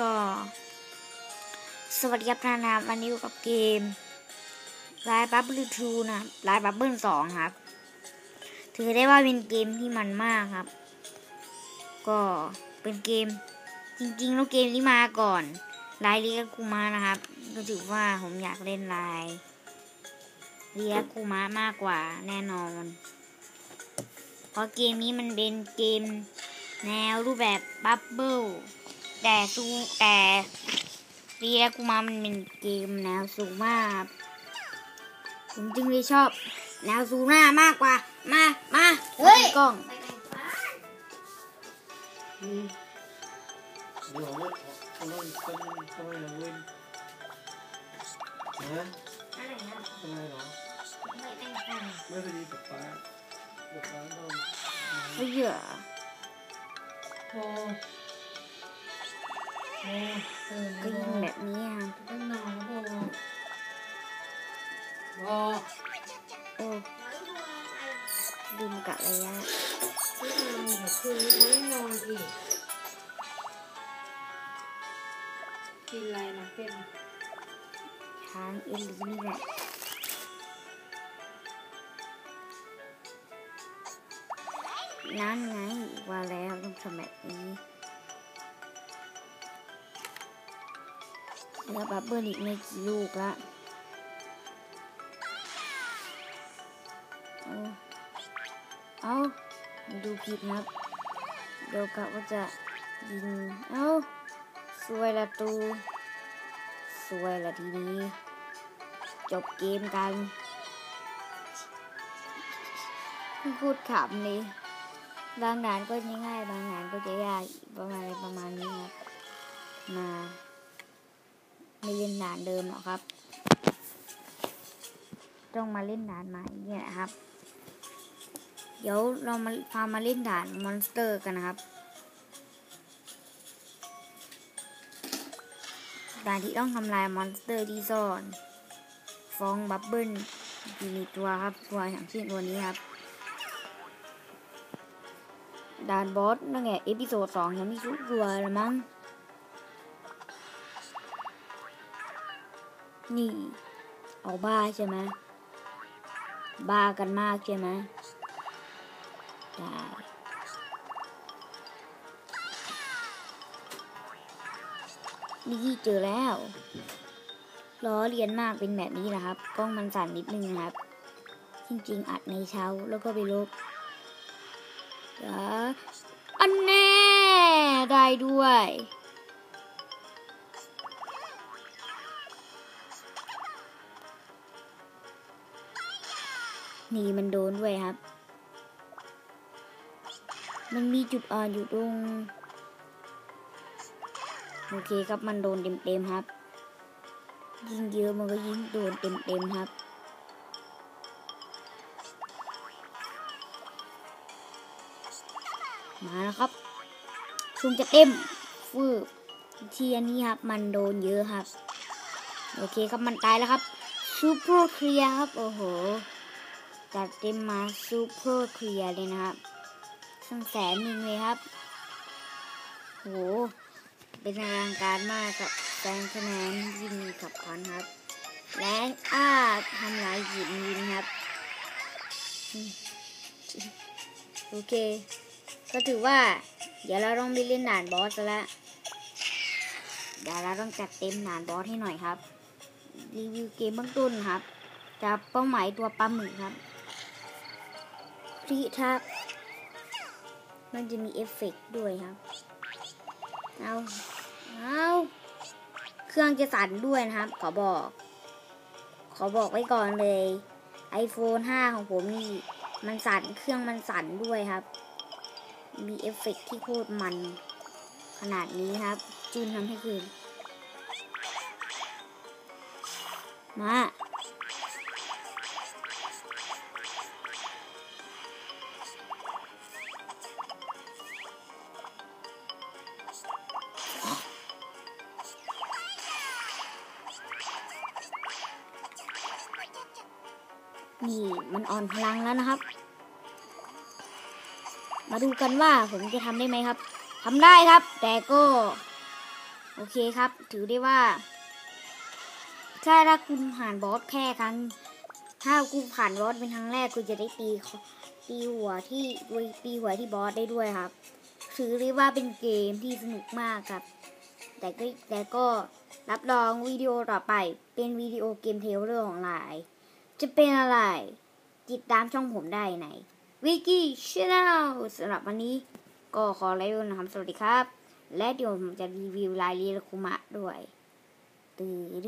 ก็ สวัสดีครับนานาวันนี้อยู่กับเกมไลน์บับเบิลทูนะไลน์บับเบิลสองครับ ถือได้ว่าเป็นเกมที่มันมากครับ ก็เป็นเกมจริงๆแล้วเกมนี้มาก่อนไลน์เรียกกูมานะครับ ก็ถือว่าผมอยากเล่นไลน์เรียกกูมามากกว่าแน่นอน เพราะเกมนี้มันเป็นเกมแนวรูปแบบบับเบิล แต่ซูแต่เรียกกูมามันเป็นเกมแนวสูงมากครับผมจึงเลยชอบ แนวสูงหน้ามากกว่า มา มาเฮ้ยกล้องอืมเดี๋ยวว่าทำไมทำไมทำไมเราเล่นนะทำไมเหรอไม่พอดีกับป้ากับป้าต้องเฮ้ยอะพอพอตื่น ก็ยิงแบบนี้ครับต้องนอนแล้วพอพอโอ้ลืมกะระยะที่นอนแบบคืนนี้เขาไม่นอนสิกินอะไรนะเป็นช้างเอลีนี่แหละนั่นไงว่าแล้วต้องทำแบบนี้ แล้วบับเบิ้ลอีกไม่กี่ลูกละเอาเอาดูผิดครับ เดี๋ยวกะว่าจะยิง เอาสวยละตู สวยละทีนี้ จบเกมกันพูดขำเลยบางงานก็ง่าย บางงานก็จะยากประมาณประมาณนี้ครับ มา ไม่เล่นด่านเดิมหรอกครับ ต้องมาเล่นด่านใหม่เนี่ยครับ เดี๋ยวเรามาพามาเล่นด่านมอนสเตอร์กันนะครับ ด่านที่ต้องทำลายมอนสเตอร์ที่ซ่อนฟองบับเบิ้ลอยู่ในตัวครับตัวอย่างเช่นตัวนี้ครับด่านบอสนั่นไงเอพิโซดสองยังไม่ชุดตัวละมั้ง นี่ เอาบ้าใช่ไหมบ้ากันมากใช่ไหมได้นี่เจอแล้วล้อเลียนมากเป็นแบบนี้นะครับ กล้องมันสั่นนิดนึงนะครับ จริงๆ อัดในเช้าแล้วก็ไปลบเดี๋ยวอันแน่ได้ด้วย นี่มันโดนด้วยครับ มันมีจุดอ่อนอยู่ตรง โอเคครับมันโดนเต็มๆครับ ยิงเยอะมันก็ยิงโดนเต็มๆครับมาแล้วครับซุ่มจะเต็มฟืบทีอันนี้ครับ มันโดนเยอะครับ โอเคครับมันตายแล้วครับซูเปอร์เคลียร์ครับ โอ้โห จัดเต็มมาซูเปอร์เคลียร์เลยนะครับสังแสนหนึ่งเลยครับ โห เป็นอลังการมากกับแซงคะแนนยิงกับพันครับและอ้าทำลายหินยิงครับ โอเค ก็ถือว่า เดี๋ยวเราต้องไปเล่นด่านบอสแล้ว เดี๋ยวเราต้องจัดเต็มด่านบอสให้หน่อยครับ รีวิวเกมเบื้องต้นครับจะเป้าหมายตัวปลาหมึกครับ พิทักษ์มันจะมีเอฟเฟกด้วยครับ เอาเอาเครื่องจะสั่นด้วยนะครับ ขอบอก ขอบอกไว้ก่อนเลย iPhone 5 ของผมนี่ มันสั่น เครื่องมันสั่นด้วยครับ มีเอฟเฟกที่โคตรมัน ขนาดนี้ครับจูนทำให้คืน มา นี่มันอ่อนพลังแล้วนะครับ มาดูกันว่าผมจะทำได้ไหมครับทำได้ครับ แต่ก็ โอเคครับ ถือได้ว่า ถ้าถ้าคุณผ่านบอสแค่ครั้ง ถ้าคุณผ่านบอสเป็นครั้งแรกคุณจะได้ตีตีหัวที่ตีหัวที่บอสได้ด้วยครับ ถือได้ว่าเป็นเกมที่สนุกมากครับ แต่ก็แต่ก็รับรองวิดีโอต่อไปเป็นวิดีโอเกมเทเลอร์ของหลาย จะเป็นอะไร ติดตามช่องผมได้ในวิกี้ชาแนลสำหรับวันนี้ ก็ขอไลฟ์นะครับ สวัสดีครับ และเดี๋ยวผมจะรีวิวลายเรียคุมะด้วยตื่น